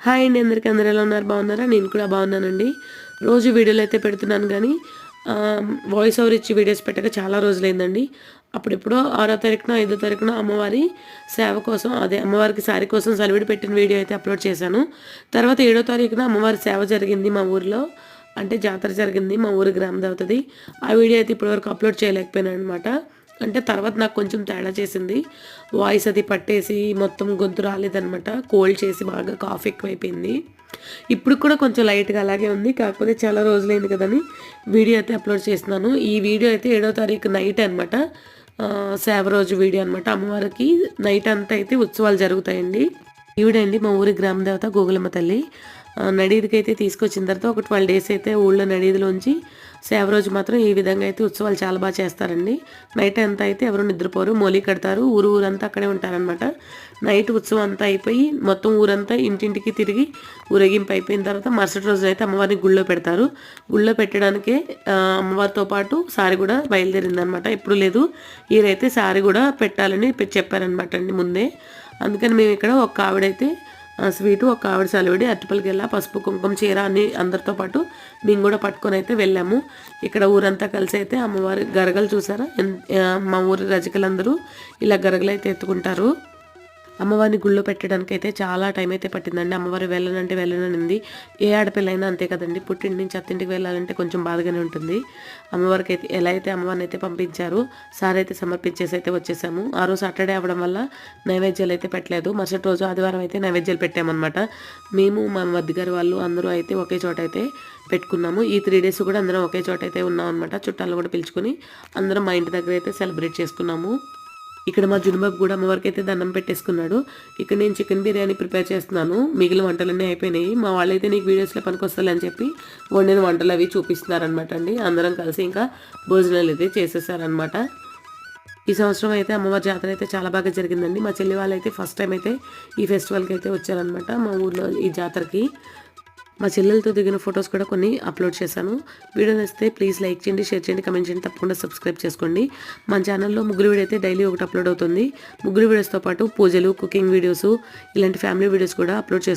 Hi అండి అందరికీ అందరు ఎలా ఉన్నారు? బాగున్నారా? నేను కూడా బాగున్నానండి. రోజు వీడియోలు అయితే పెడుతున్నాను కానీ వాయిస్ ఓవర్ ఇచ్చి వీడియోస్ పెట్టక చాలా రోజులైందండి. అప్పుడెప్పుడో ఆరో తారీఖున ఐదో తారీఖున అమ్మవారి సేవ కోసం అదే అమ్మవారికి సారీ కోసం సెలవిడి పెట్టిన వీడియో అయితే అప్లోడ్ చేశాను. తర్వాత ఏడో తారీఖున అమ్మవారి సేవ జరిగింది మా ఊరిలో. అంటే జాతర జరిగింది మా ఊరి గ్రామ దేవతది ఆ వీడియో అయితే ఇప్పటివరకు అప్లోడ్ చేయలేకపోయాను అనమాట అంటే తర్వాత నాకు కొంచెం తేడా చేసింది. వాయిస్ అది పట్టేసి మొత్తం గొంతు రాలేదనమాట కోల్డ్ చేసి బాగా కాఫ్ ఎక్కువైపోయింది. ఇప్పుడు కూడా కొంచెం లైట్గా అలాగే ఉంది. కాకపోతే చాలా రోజులైంది కదని వీడియో అయితే అప్లోడ్ చేస్తున్నాను. ఈ వీడియో అయితే ఏడో తారీఖు నైట్ అనమాట సేవ రోజు వీడియో అనమాట అమ్మవారికి నైట్ అంతా అయితే ఉత్సవాలు జరుగుతాయండి. ఈవిడే అండి మా ఊరి గ్రామ దేవత గోగులమ్మ తల్లి. నడీదికి అయితే తీసుకొచ్చిన తర్వాత ఒక ట్వెల్వ్ డేస్ అయితే ఊళ్ళో నడీదిలోంచి సేవ రోజు మాత్రం ఈ విధంగా అయితే ఉత్సవాలు చాలా బాగా చేస్తారండి. నైట్ అంతా అయితే ఎవరు నిద్రపోరు మోలీ కడతారు. ఊరు ఊరంతా అక్కడే ఉంటారనమాట నైట్ ఉత్సవం అంతా అయిపోయి మొత్తం ఊరంతా ఇంటింటికి తిరిగి ఊరేగింపు అయిపోయిన తర్వాత మరుసటి రోజు అయితే అమ్మవారిని గుళ్ళో పెడతారు. గుళ్ళో పెట్టడానికే అమ్మవారితో పాటు సారి కూడా బయలుదేరిందనమాట ఎప్పుడు లేదు. ఈరైతే సారి కూడా పెట్టాలని చెప్పారనమాట అండి ముందే. అందుకని మేము ఇక్కడ ఒక ఆవిడైతే స్వీటు ఒక ఆవిడ సెలవిడి అరటిపల్లికి వెళ్ళా పసుపు కుంకుమ చీర అని అందరితో పాటు మేము కూడా పట్టుకొని అయితే వెళ్ళాము. ఇక్కడ ఊరంతా కలిసి అయితే అమ్మవారి గరగలు చూసారా? మా ఊరి రజకలందరూ ఇలా గరగలు అయితే ఎత్తుకుంటారు. అమ్మవారిని గుళ్ళో పెట్టడానికి అయితే చాలా టైం అయితే పట్టిందండి. అమ్మవారు వెళ్ళనంటే వెళ్ళననింది. ఏ ఆడపిల్లైనా అంతే కదండి. పుట్టింటి నుంచి అత్తింటికి వెళ్ళాలంటే కొంచెం బాధగానే ఉంటుంది. అమ్మవారికి అయితే ఎలా అయితే అమ్మవారిని అయితే పంపించారు సార్ అయితే సమర్పించేసి అయితే వచ్చేసాము. ఆ రోజు సాటర్డే అవ్వడం వల్ల నైవేద్యాలు అయితే పెట్టలేదు. మరుసటి రోజు ఆదివారం అయితే నైవేద్యాలు పెట్టామన్నమాట. మేము మా వద్ద గారి వాళ్ళు అందరూ అయితే ఒకే చోట అయితే పెట్టుకున్నాము. ఈ త్రీ డేస్ కూడా అందరం ఒకే చోట అయితే ఉన్నాం అనమాట చుట్టాలు కూడా పిలుచుకుని అందరం మా ఇంటి దగ్గర అయితే సెలబ్రేట్ చేసుకున్నాము. ఇక్కడ మా జునుబాబు కూడా అమ్మవారికి అయితే దండం పెట్టేసుకున్నాడు. ఇక్కడ నేను చికెన్ బిర్యానీ ప్రిపేర్ చేస్తున్నాను. మిగిలిన వంటలన్నీ అయిపోయినాయి. మా వాళ్ళైతే నీకు వీడియోస్లో పనికొస్తాయి అని చెప్పి వండిన వంటలు అవి చూపిస్తున్నారనమాట అండి. అందరం కలిసి ఇంకా భోజనాలు అయితే చేసేసారనమాట ఈ సంవత్సరం అయితే అమ్మవారి జాతర అయితే చాలా బాగా జరిగిందండి. మా చెల్లి వాళ్ళు అయితే ఫస్ట్ టైం అయితే ఈ ఫెస్టివల్కి అయితే వచ్చారనమాట మా ఊర్లో ఈ జాతరకి. మా చెల్లెలతో దిగిన ఫొటోస్ కూడా కొన్ని అప్లోడ్ చేశాను. వీడియో నచ్చితే ప్లీజ్ లైక్ చేయండి షేర్ చేయండి కమెంట్ చేయండి తప్పకుండా సబ్స్క్రైబ్ చేసుకోండి. మా ఛానల్లో ముగ్గురు వీడియో అయితే డైలీ ఒకటి అప్లోడ్ అవుతుంది. ముగ్గురు వీడియోస్తో పాటు పూజలు కుకింగ్ వీడియోస్ ఇలాంటి ఫ్యామిలీ వీడియోస్ కూడా అప్లోడ్ చేస్తాను